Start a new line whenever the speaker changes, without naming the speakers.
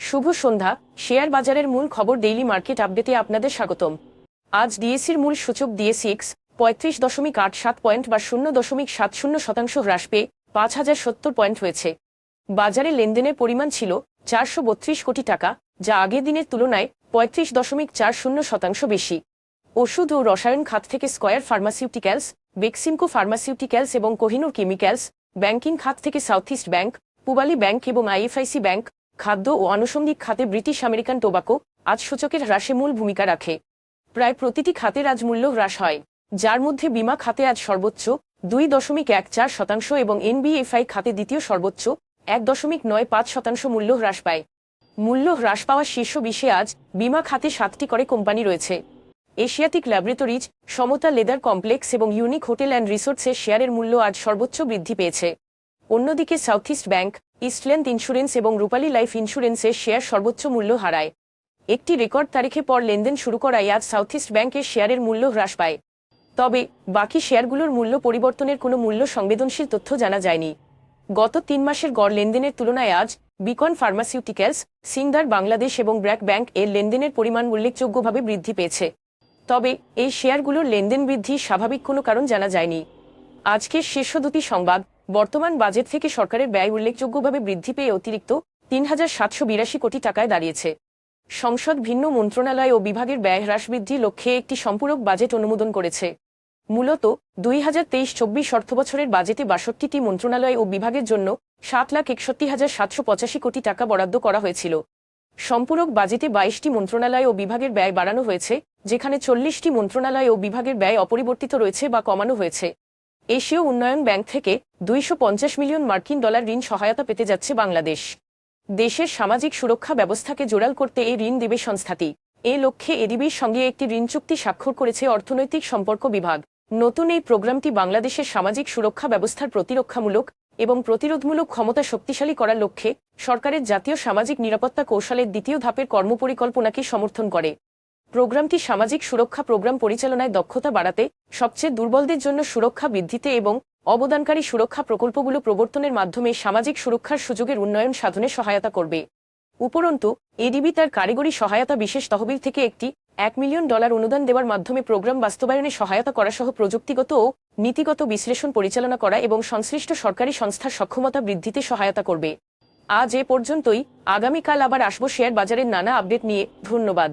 শুভ সন্ধ্যা। Share বাজারের মূল খবর ডেইলি মার্কেট আপডেটে আপনাদের স্বাগতম। আজ ডিএসির মূল সূচক ডিএসিক্স পঁয়ত্রিশ দশমিক আট সাত পয়েন্ট বা শূন্য দশমিক সাত শূন্য শতাংশ হ্রাস পেয়ে পাঁচ হাজার সত্তর পয়েন্ট হয়েছে। বাজারে লেনদেনের পরিমাণ ছিল চারশো বত্রিশ কোটি টাকা, যা আগের দিনের তুলনায় পঁয়ত্রিশ দশমিক চার শূন্য শতাংশ বেশি। ওষুধ ও রসায়ন খাত থেকে স্কয়ার ফার্মাসিউটিক্যালস বেক্সিমকো ফার্মাসিউটিক্যালস এবং কোহিনুর কেমিক্যালস ব্যাংকিং খাত থেকে south east bank Pubali bank এবং আইএফআইসি ব্যাংক, খাদ্য ও আনুষঙ্গিক খাতে ব্রিটিশ আমেরিকান টোবাকো আজ সূচকের হ্রাসে মূল ভূমিকা রাখে। প্রায় প্রতিটি খাতের আজ মূল্য হ্রাস হয়, যার মধ্যে বিমা খাতে আজ সর্বোচ্চ দুই দশমিক এক চার শতাংশ এবং এনবিএফআই খাতে দ্বিতীয় সর্বোচ্চ এক দশমিক নয় পাঁচ শতাংশ মূল্য হ্রাস পায়। মূল্য হ্রাস পাওয়া শীর্ষ বিশে আজ বিমা খাতে সাতটি করে কোম্পানি রয়েছে। Asiatic laboratories, Samata leather complex এবং ইউনিক হোটেল অ্যান্ড রিসোর্টসের শেয়ারের মূল্য আজ সর্বোচ্চ বৃদ্ধি পেয়েছে। অন্যদিকে south east bank, Eastland insurance এবং রূপালী লাইফ ইন্স্যুরেন্সের শেয়ার সর্বোচ্চ মূল্য হারায়। একটি রেকর্ড তারিখে পর লেনদেন শুরু করায় আজ সাউথ ইস্ট ব্যাংকের শেয়ারের মূল্য হ্রাস পায়। তবে, বাকি শেয়ারগুলোর মূল্য পরিবর্তনের কোনো মূল্য সংবেদনশীল তথ্য জানা যায়নি। গত তিন মাসের গড় লেনদেনের তুলনায় আজ, বিকন ফার্মাসিউটিক্যালস সিংদার বাংলাদেশ এবং ব্র্যাক ব্যাংক এর লেনদেনের পরিমাণ উল্লেখযোগ্যভাবে বৃদ্ধি পেয়েছে। তবে, এই শেয়ারগুলোর লেনদেন বৃদ্ধি স্বাভাবিক কোনো কারণ জানা যায়নি। আজকের শীর্ষ দুটি সংবাদ বর্তমান বাজেট থেকে সরকারের ব্যয় উল্লেখযোগ্যভাবে বৃদ্ধি পেয়ে অতিরিক্ত তিন হাজার সাতশো বিরাশি কোটি টাকায় দাঁড়িয়েছে। সংসদ ভিন্ন মন্ত্রণালয় ও বিভাগের ব্যয় হ্রাস বৃদ্ধি লক্ষ্যে একটি সম্পূরক বাজেট অনুমোদন করেছে। মূলত দুই হাজার তেইশ চব্বিশ অর্থবছরের বাজেটে বাষট্টিটি মন্ত্রণালয় ও বিভাগের জন্য সাত লাখ একষট্টি হাজার সাতশো পঁচাশি কোটি টাকা বরাদ্দ করা হয়েছিল। সম্পূরক বাজেটে বাইশটি মন্ত্রণালয় ও বিভাগের ব্যয় বাড়ানো হয়েছে, যেখানে চল্লিশটি মন্ত্রণালয় ও বিভাগের ব্যয় অপরিবর্তিত রয়েছে বা কমানো হয়েছে। এশীয় উন্নয়ন ব্যাংক থেকে দুইশো পঞ্চাশ মিলিয়ন মার্কিন ডলার ঋণ সহায়তা পেতে যাচ্ছে বাংলাদেশ। দেশের সামাজিক সুরক্ষা ব্যবস্থাকে জোরাল করতে এই ঋণ দেবে সংস্থাটি। এ লক্ষ্যে এডিবির সঙ্গে একটি ঋণ চুক্তি স্বাক্ষর করেছে অর্থনৈতিক সম্পর্ক বিভাগ। নতুন এই প্রোগ্রামটি বাংলাদেশের সামাজিক সুরক্ষা ব্যবস্থার প্রতিরক্ষামূলক এবং প্রতিরোধমূলক ক্ষমতা শক্তিশালী করার লক্ষ্যে সরকারের জাতীয় সামাজিক নিরাপত্তা কৌশলের দ্বিতীয় ধাপের কর্মপরিকল্পনাকে সমর্থন করে। প্রোগ্রামটি সামাজিক সুরক্ষা প্রোগ্রাম পরিচালনায় দক্ষতা বাড়াতে সবচেয়ে দুর্বলদের জন্য সুরক্ষা বৃদ্ধিতে এবং অবদানকারী সুরক্ষা প্রকল্পগুলো প্রবর্তনের মাধ্যমে সামাজিক সুরক্ষার সুযোগের উন্নয়ন সাধনে সহায়তা করবে। উপরন্তু, এডিবি তার কারিগরি সহায়তা বিশেষ তহবিল থেকে একটি এক মিলিয়ন ডলার অনুদান দেওয়ার মাধ্যমে প্রোগ্রাম বাস্তবায়নে সহায়তা করা সহ প্রযুক্তিগত ও নীতিগত বিশ্লেষণ পরিচালনা করা এবং সংশ্লিষ্ট সরকারি সংস্থার সক্ষমতা বৃদ্ধিতে সহায়তা করবে। আজ এ পর্যন্তই। আগামীকাল আবার আসব শেয়ার বাজারের নানা আপডেট নিয়ে। ধন্যবাদ।